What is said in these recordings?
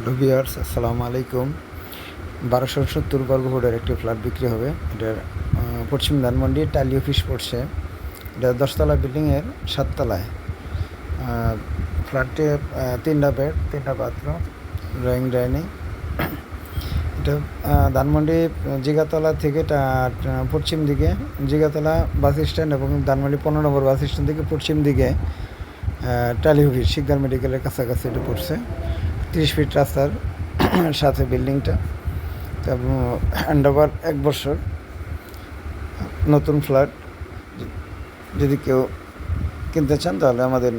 Hello viewers আসসালামু আলাইকুম। বারোশো সত্তর বর্গ ফুটের একটি ফ্ল্যাট বিক্রি হবে। এটার পশ্চিম ধানমন্ডি টালি অফিস পড়ছে। এটা দশতলা বিল্ডিংয়ের সাততলায়। ফ্ল্যাটটি তিনটা বেড তিনটা বাথরুম ড্রয়িং ডাইনিং এটা ধানমন্ডি জিগাতলা থেকে পশ্চিম দিকে, জিগাতলা বাস স্ট্যান্ড এবং ধানমন্ডি পনেরো নম্বর বাস স্ট্যান্ড থেকে পশ্চিম দিকে টালি অফিস শিকদার মেডিকেলের কাছাকাছি এটা পড়ছে। তিরিশ ফিট রাস্তার সাথে বিল্ডিংটা এবং হ্যান্ডওভার এক বছর, নতুন ফ্ল্যাট। যদি কেউ কিনতে চান তাহলে আমাদের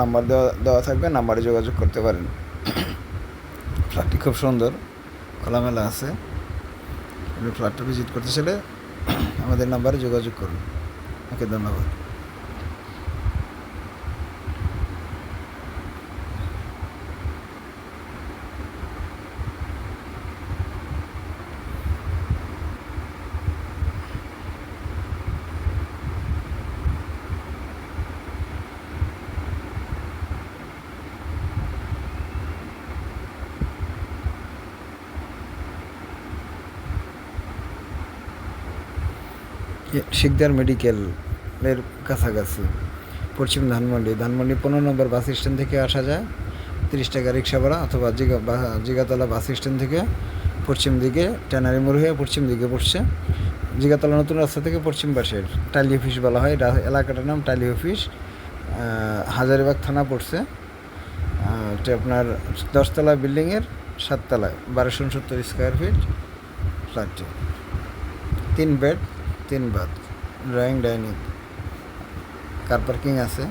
নাম্বার দেওয়া দেওয়া থাকবে, নাম্বারে যোগাযোগ করতে পারেন। ফ্ল্যাটটি খুব সুন্দর, খোলামেলা আছে। আপনি ফ্ল্যাটটা ভিজিট করতে চাইলে আমাদের নাম্বারে যোগাযোগ করুন। ওকে, ধন্যবাদ। শিকদার মেডিকেলের কাছাকাছি। পশ্চিম ধানমন্ডি। ধানমন্ডি পনেরো নম্বর বাস স্ট্যান্ড থেকে আসা যায়। তিরিশ টাকা রিক্সা ভাড়া অথবা জিগা জিগাতলা বাস স্ট্যান্ড থেকে পশ্চিম দিকে ট্যানারি মোড় হয়ে পশ্চিম দিকে পড়ছে জিগাতলা নতুন রাস্তা থেকে পশ্চিম পাশের টালি অফিস বলা হয়। এলাকাটার নাম টালি অফিস। হাজারিবাগ থানা পড়ছে। এটা আপনার দশতলা বিল্ডিংয়ের সাততলায়, বারোশো উনসত্তর স্কোয়ার ফিট ফ্ল্যাটটি তিন বেড তিন bath drawing dining car parking আছে।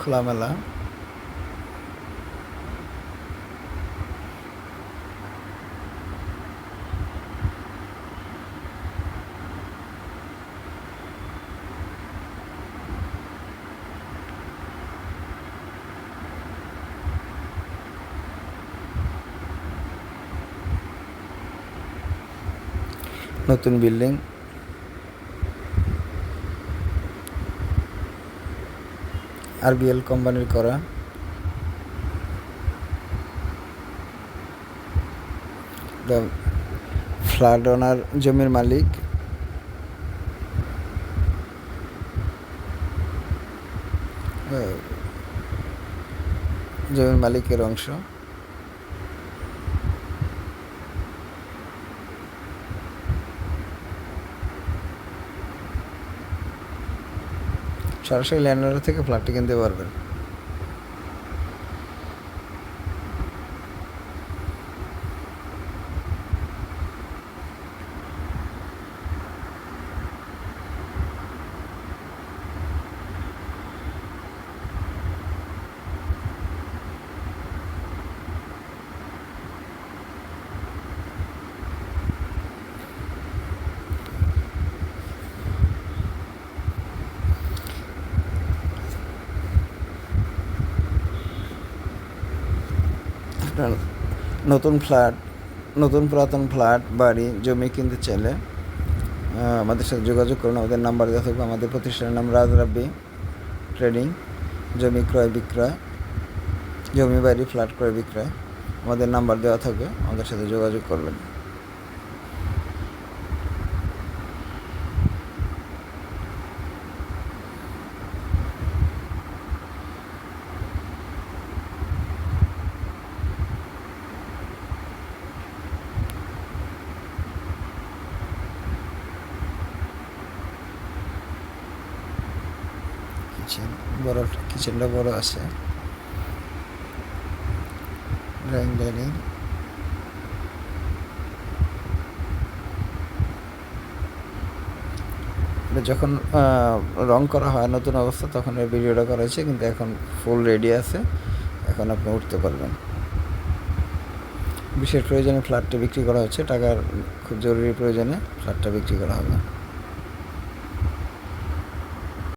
খোলামেলা। নতুন বিল্ডিং। আরবিএল কোম্পানির করা। ফ্ল্যাট ওনার জমির মালিক। জমির মালিকের অংশ। সরাসরি ল্যান্ডলর্ড থেকে ফ্ল্যাটটি কিনতে পারবেন। আপনার নতুন ফ্ল্যাট, নতুন পুরাতন ফ্ল্যাট, বাড়ি, জমি কিনতে চাইলে আমাদের সাথে যোগাযোগ করুন। আমাদের নাম্বার দেওয়া থাকবে। আমাদের প্রতিষ্ঠানের নাম রাজ রাব্বি ট্রেডিং, জমি ক্রয় বিক্রয়, জমি বাড়ি, ফ্ল্যাট ক্রয় বিক্রয়। আমাদের নাম্বার দেওয়া থাকবে। আমাদের সাথে যোগাযোগ করবেন। কিচেন, বড় কিচেনটা বড় আছে। ড্রয়িং ডাইনিং যখন রং করা হয় নতুন অবস্থা, তখন এই ভিডিওটা করা হয়েছে কিন্তু এখন ফুল রেডি আছে। এখন আপনি উঠতে পারবেন। বিশেষ প্রয়োজনে ফ্ল্যাটটা বিক্রি করা হচ্ছে, টাকার খুব জরুরি প্রয়োজনে ফ্ল্যাটটা বিক্রি করা হবে।